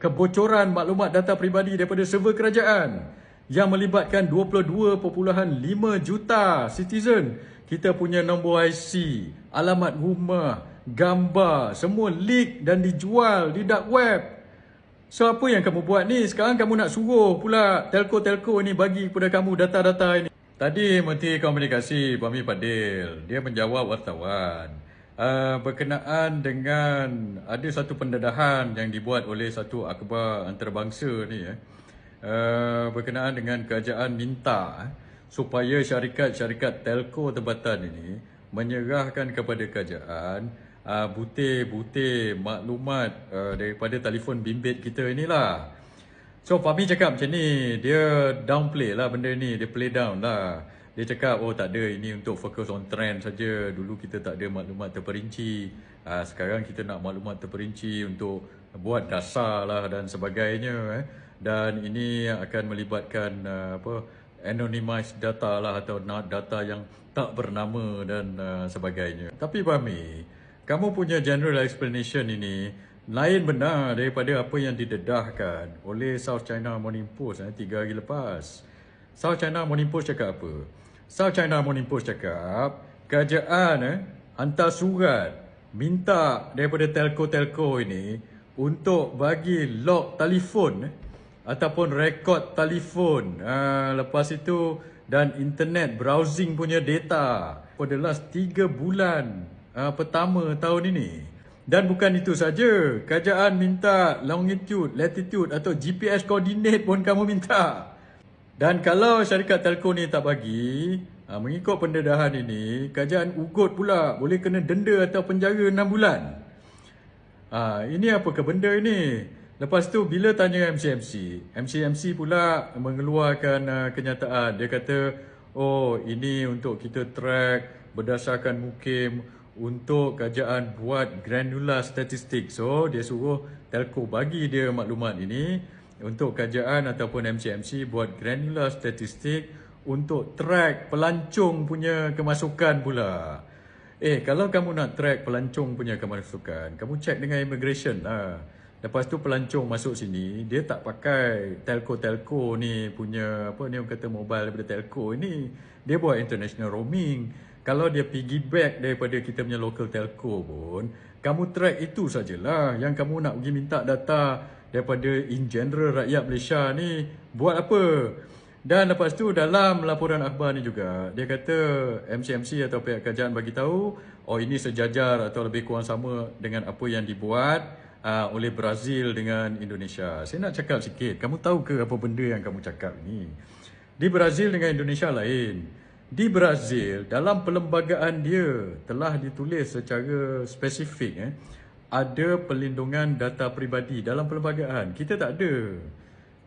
kebocoran maklumat data peribadi daripada server kerajaan yang melibatkan 22.5 juta citizen. Kita punya nombor IC, alamat rumah, gambar, semua leak dan dijual di dark web. So apa yang kamu buat ni? Sekarang kamu nak suruh pula telco-telco ni bagi kepada kamu data-data ini. Tadi Menteri Komunikasi Bami Padil, dia menjawab wartawan uh, berkenaan dengan ada satu pendedahan yang dibuat oleh satu akhbar antarabangsa ni eh, uh, berkenaan dengan kerajaan minta eh, supaya syarikat-syarikat telco tempatan ini menyerahkan kepada kerajaan uh, butir-butir maklumat uh, daripada telefon bimbit kita inilah. So Fahmi cakap macam ni, dia downplay lah benda ni, dia play down lah. Dia cakap, oh tak ada, ini untuk fokus on trend saja. Dulu kita tak ada maklumat terperinci. Uh, sekarang kita nak maklumat terperinci untuk buat dasar lah dan sebagainya. Eh. Dan ini akan melibatkan uh, apa anonymized data lah atau data yang tak bernama dan uh, sebagainya. Tapi Fahmi, kamu punya general explanation ini lain benar daripada apa yang didedahkan oleh South China Morning Post eh, tiga hari lepas. South China Morning Post cakap apa? South China Morning Post cakap, kerajaan eh, hantar surat minta daripada telco-telco ini untuk bagi log telefon eh, ataupun rekod telefon uh, lepas itu dan internet browsing punya data pada last 3 bulan uh, pertama tahun ini. Dan bukan itu saja, kerajaan minta longitude, latitude atau GPS coordinate pun kamu minta. Dan kalau syarikat telco ni tak bagi, ha, mengikut pendedahan ini, kerajaan ugut pula boleh kena denda atau penjara 6 bulan. Ha, ini apa ke benda ini? Lepas tu bila tanya MCMC, MCMC pula mengeluarkan uh, kenyataan. Dia kata, oh ini untuk kita track berdasarkan mukim untuk kerajaan buat granular statistik. So dia suruh telco bagi dia maklumat ini untuk kerajaan ataupun MCMC buat granular statistik untuk track pelancong punya kemasukan pula. Eh, kalau kamu nak track pelancong punya kemasukan, kamu check dengan immigration lah. Lepas tu pelancong masuk sini, dia tak pakai telco-telco ni punya, apa ni orang kata mobile daripada telco ini. Dia buat international roaming. Kalau dia piggyback daripada kita punya local telco pun, kamu track itu sajalah. Yang kamu nak pergi minta data daripada in general rakyat Malaysia ni buat apa? Dan lepas tu dalam laporan akhbar ni juga dia kata MCMC atau pihak kerajaan bagi tahu oh ini sejajar atau lebih kurang sama dengan apa yang dibuat uh, oleh Brazil dengan Indonesia. Saya nak cakap sikit, kamu tahu ke apa benda yang kamu cakap ni? Di Brazil dengan Indonesia lain. Di Brazil dalam perlembagaan dia telah ditulis secara spesifik eh ada pelindungan data peribadi dalam perlembagaan. Kita tak ada.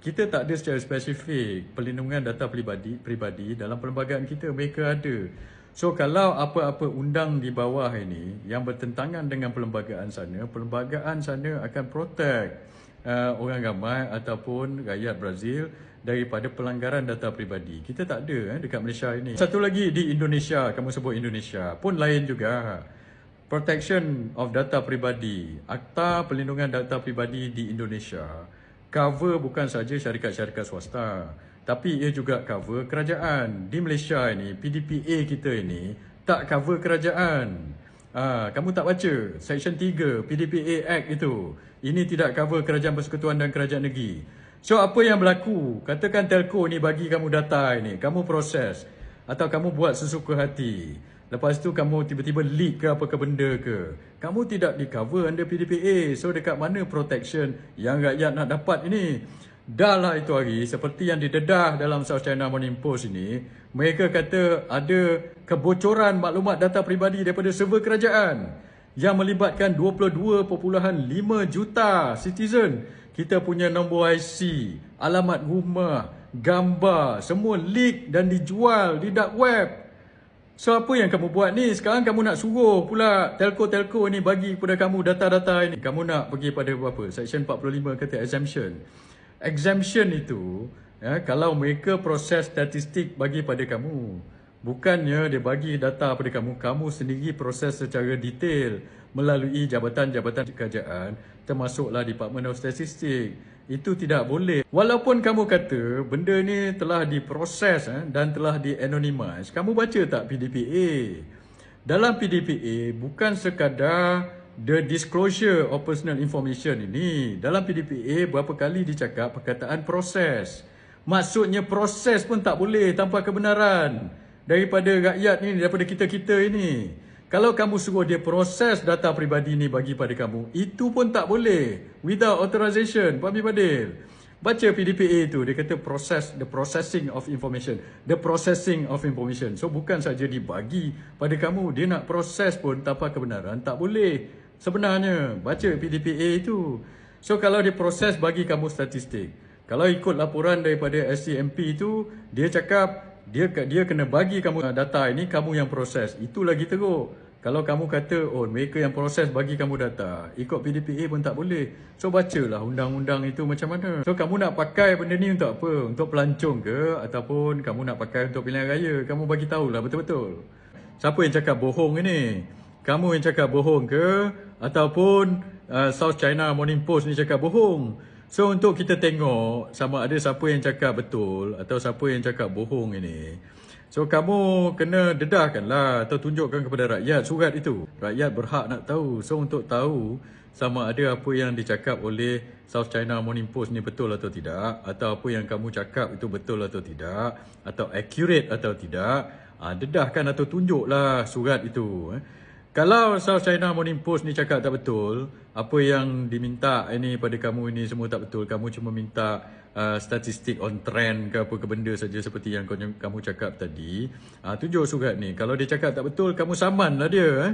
Kita tak ada secara spesifik pelindungan data peribadi peribadi dalam perlembagaan kita. Mereka ada. So kalau apa-apa undang di bawah ini yang bertentangan dengan perlembagaan sana, perlembagaan sana akan protect uh, orang ramai ataupun rakyat Brazil daripada pelanggaran data peribadi. Kita tak ada eh, dekat Malaysia ini. Satu lagi di Indonesia, kamu sebut Indonesia, pun lain juga. Protection of Data Pribadi, Akta Perlindungan Data Pribadi di Indonesia cover bukan saja syarikat-syarikat swasta tapi ia juga cover kerajaan. Di Malaysia ini, PDPA kita ini tak cover kerajaan. Ha, kamu tak baca Section 3 PDPA Act itu. Ini tidak cover kerajaan persekutuan dan kerajaan negeri. So apa yang berlaku? Katakan telco ni bagi kamu data ini, kamu proses atau kamu buat sesuka hati. Lepas tu kamu tiba-tiba leak ke apa ke benda ke. Kamu tidak di cover under PDPA. So dekat mana protection yang rakyat nak dapat ini? Dah lah itu hari seperti yang didedah dalam South China Morning Post ini. Mereka kata ada kebocoran maklumat data peribadi daripada server kerajaan. Yang melibatkan 22.5 juta citizen. Kita punya nombor IC, alamat rumah, gambar, semua leak dan dijual di dark web. So apa yang kamu buat ni? Sekarang kamu nak suruh pula telco-telco ni bagi kepada kamu data-data ini. Kamu nak pergi pada apa? Section 45 kata exemption. Exemption itu, ya, kalau mereka proses statistik bagi pada kamu, bukannya dia bagi data pada kamu, kamu sendiri proses secara detail. melalui jabatan-jabatan kerajaan termasuklah Department of Statistics. Itu tidak boleh. Walaupun kamu kata benda ni telah diproses eh, dan telah di-anonymize, kamu baca tak PDPA? Dalam PDPA bukan sekadar the disclosure of personal information ini. Dalam PDPA berapa kali dicakap perkataan proses. Maksudnya proses pun tak boleh tanpa kebenaran daripada rakyat ni, daripada kita-kita ini. Kalau kamu suruh dia proses data peribadi ni bagi pada kamu, itu pun tak boleh without authorization. Pak Badil. Baca PDPA tu dia kata process the processing of information, the processing of information. So bukan saja dibagi pada kamu, dia nak proses pun tanpa kebenaran tak boleh. Sebenarnya baca PDPA itu. So kalau dia proses bagi kamu statistik. Kalau ikut laporan daripada SCMP itu dia cakap dia dia kena bagi kamu data ini kamu yang proses. Itu lagi teruk. Kalau kamu kata oh mereka yang proses bagi kamu data. Ikut PDPA pun tak boleh. So bacalah undang-undang itu macam mana. So kamu nak pakai benda ni untuk apa? Untuk pelancong ke? Ataupun kamu nak pakai untuk pilihan raya? Kamu bagi tahulah betul-betul. Siapa yang cakap bohong ini? Kamu yang cakap bohong ke? Ataupun uh, South China Morning Post ni cakap bohong So untuk kita tengok sama ada siapa yang cakap betul atau siapa yang cakap bohong ini. So kamu kena dedahkanlah atau tunjukkan kepada rakyat surat itu. Rakyat berhak nak tahu. So untuk tahu sama ada apa yang dicakap oleh South China Morning Post ni betul atau tidak atau apa yang kamu cakap itu betul atau tidak atau accurate atau tidak, ah, dedahkan atau tunjuklah surat itu. Eh. Kalau South China Morning Post ni cakap tak betul, apa yang diminta ini pada kamu ini semua tak betul. Kamu cuma minta uh, statistik on trend ke apa ke benda saja seperti yang kamu cakap tadi. Uh, tunjuk surat ni. Kalau dia cakap tak betul, kamu saman lah dia. Eh?